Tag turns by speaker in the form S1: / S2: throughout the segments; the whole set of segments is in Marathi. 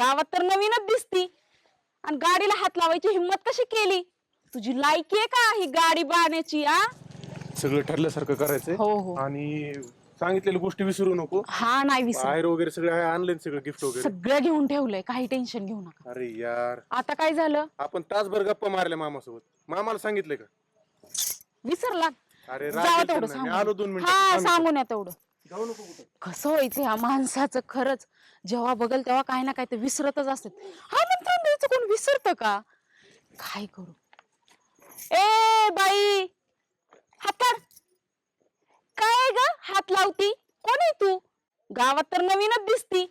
S1: गावात तर नवीनच दिसती. आणि गाडीला हात लावायची हिंमत कशी केली? तुझी लायकी आहे का ही गाडी बाळण्याची आ?
S2: सगळं ठरल्यासारखं
S1: हो, हो.
S2: आणि सांगितलेल्या गोष्टी विसरू नको.
S1: हा नाही विसर.
S2: बाहेर वगैरे सगळे आणले सगळं गिफ्ट वगैरे.
S1: सगळं घेऊन ठेवलंय. काही टेन्शन घेऊ नका.
S2: अरे यार.
S1: आता काय झालं?
S2: आपण तासभर गप्पा मारल्या मामासोबत. मामाला सांगितलंय का?
S1: विसरला.
S2: अरे
S1: जावं
S2: राग
S1: तेवढं
S2: येतो ना. मी आलो दोन
S1: सांगून हा या तेवढं.
S2: जाऊ नको
S1: कसं हो व्हायचं ह्या माणसाचं खरंच? जेव्हा बघल तेव्हा काही ना काही ते विसरतच असतात. हा मंत्र द्यायचं कोण विसरत का? काय करू? ए बाई! हात काय ग? हात लावती? कोण आहे तू? गावात तर नवीनच दिसती.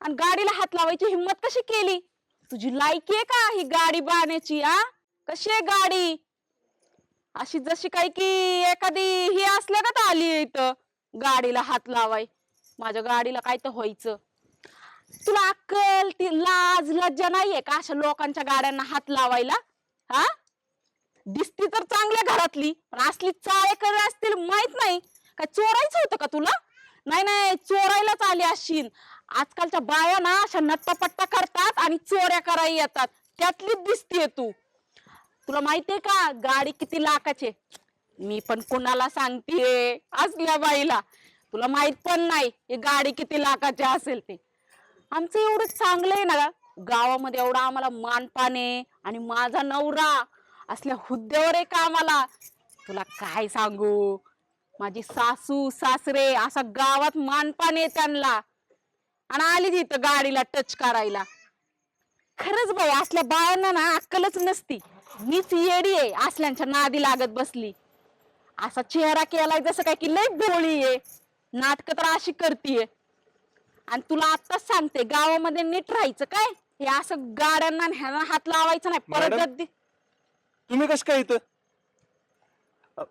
S1: आणि गाडीला हात लावायची हिंमत कशी केली? तुझी लायकी आहे का ही गाडी बाळण्याची आ? कशी आहे गाडी? अशी जशी काय की एखादी ही असल्या का आली इथं? गाडीला हात लावाय. माझ्या गाडीला काय तर व्हायचं. तुला अक्कल ती लाज लज्जा नाहीये का अशा लोकांच्या गाड्यांना हात लावायला? हा? दिसती तर चांगल्या घरातली पण असली चाळेकर असतील माहीत नाही. काय चोरायचं होतं का तुला? नाही नाही चोरायलाच आली अशीन. आजकालच्या बाया ना अशा नट्टापट्टा करतात आणि चोऱ्या करायला येतात. त्यातलीच दिसतीये तू. तुला माहितीये का गाडी किती लाखाचे मी पण कुणाला सांगते असल्या बाईला. तुला माहीत पण नाही ही गाडी किती लाखाची असेल ते. आमचं एवढं चांगलं आहे ना गावामध्ये एवढा आम्हाला मानपाने आणि माझा नवरा असल्या हुद्द्यावर आहे का आम्हाला तुला काय सांगू? माझी सासू सासरे असा गावात मानपान आहे त्यांना. आणि आली तिथं गाडीला टच करायला. खरंच बाई असल्या बायांना ना अक्कलच नसती. मीच येडी आहे असल्यांच्या नादी लागत बसली. असा चेहरा केलाय जसं काय की लय भोळी आहे. नाटक तर अशी करतीये. आणि तुला आत्ताच सांगते गावामध्ये नीट राहायचं काय? हे असं गाड्यांना आणि ह्यांना हात लावायचं नाही. परत
S2: मॅडम?
S1: गर्दी
S2: तुम्ही कस काय इथं? अ,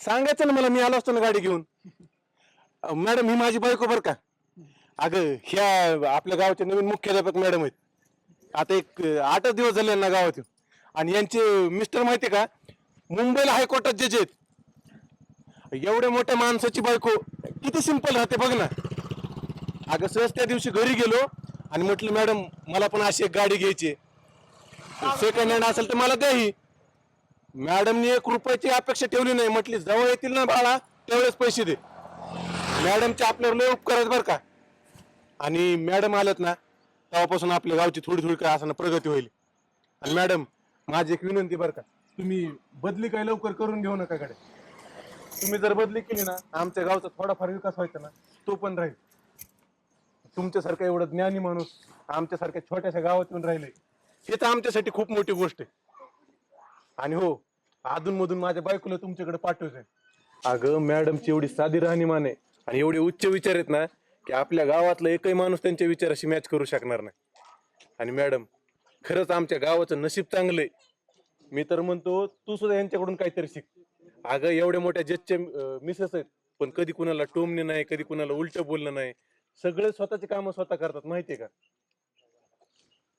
S2: सांगायचं ना मला मी आलो असतो ना गाडी घेऊन. अ, मॅडम ही माझी बायको बर का? अगं ह्या आपल्या गावाचे नवीन मुख्याध्यापक मॅडम आहेत. आता एक अ, आठच दिवस झाले ना गावात येऊन. आणि यांचे मिस्टर माहितीये का? मुंबईला हायकोर्टात जज आहेत एवढ्या मोठ्या माणसाची बायको किती सिंपल राहते बघ ना. अगं सहज त्या दिवशी घरी गेलो आणि म्हटलं मॅडम मला पण अशी एक गाडी घ्यायची सेकंड हँड असेल तर मला द्याही. मॅडमनी एक रुपयाची अपेक्षा ठेवली नाही. म्हटली जवळ येतील ना बाळा तेवढेच पैसे दे. मॅडमचे आपल्यावर लय उपकार आहेत बरं का. आणि मॅडम आल्यात ना तेव्हापासून आपल्या गावची थोडी थोडी काय असं प्रगती होईल. आणि मॅडम माझी एक विनंती बरं का तुम्ही बदली काय लवकर करून घेऊ नका कडे तुम्ही जर बदली केली ना आमच्या गावचा थोडाफार विकास व्हायचा ना तो पण राहील. तुमच्यासारखा एवढं ज्ञानी माणूस आमच्यासारख्या छोट्याशा गावात येऊन राहिले हे तर आमच्यासाठी खूप मोठी गोष्ट आहे. आणि हो अधून मधून माझ्या बायकोला तुमच्याकडे पाठवायचंय. अगं मॅडमची एवढी साधी राहणीमान आहे आणि एवढे उच्च विचार आहेत ना की आपल्या गावातला एकही माणूस त्यांच्या विचाराशी मॅच करू शकणार नाही. आणि मॅडम खरंच आमच्या गावाचं नशीब चांगलंय. मी तर म्हणतो तू सुद्धा यांच्याकडून काहीतरी शिक. अगं एवढ्या मोठ्या जजचे मिसेस आहेत. पण कधी कुणाला टोमणे नाही कधी कुणाला उलट बोलणं नाही. सगळे स्वतःची कामं स्वतः करतात माहितीये का?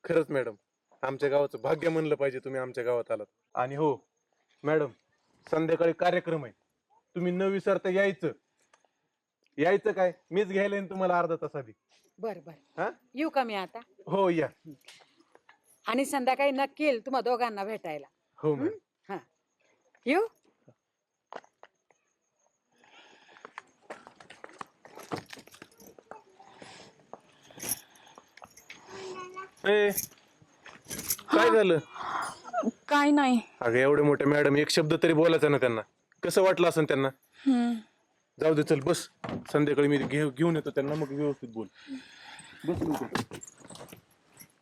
S2: खरंच मॅडम आमच्या गावाचं भाग्य म्हणलं पाहिजे तुम्ही आमच्या गावात आलात. आणि हो मॅडम संध्याकाळी कार्यक्रम आहे. तुम्ही न विसरता यायचं. यायचं काय? मीच घ्यायला येईन तुम्हाला अर्धा तास आधी.
S3: बर बर.
S2: हा?
S3: येऊ का मी आता?
S2: हो या.
S3: आणि संध्याकाळी नक्की येईल तुम्हा दोघांना भेटायला.
S2: हो मॅडम
S3: हा. येऊ?
S2: ए काय झालं?
S1: काय नाही.
S2: अगं एवढे मोठे मॅडम एक शब्द तरी बोलायचा ना त्यांना. कसं वाटलं असं त्यांना?
S1: हम्म.
S2: जाऊ दे चल बस. संध्याकाळी मी घेऊ घेऊन येतो त्यांना मग व्यवस्थित बोल. बस लवकर.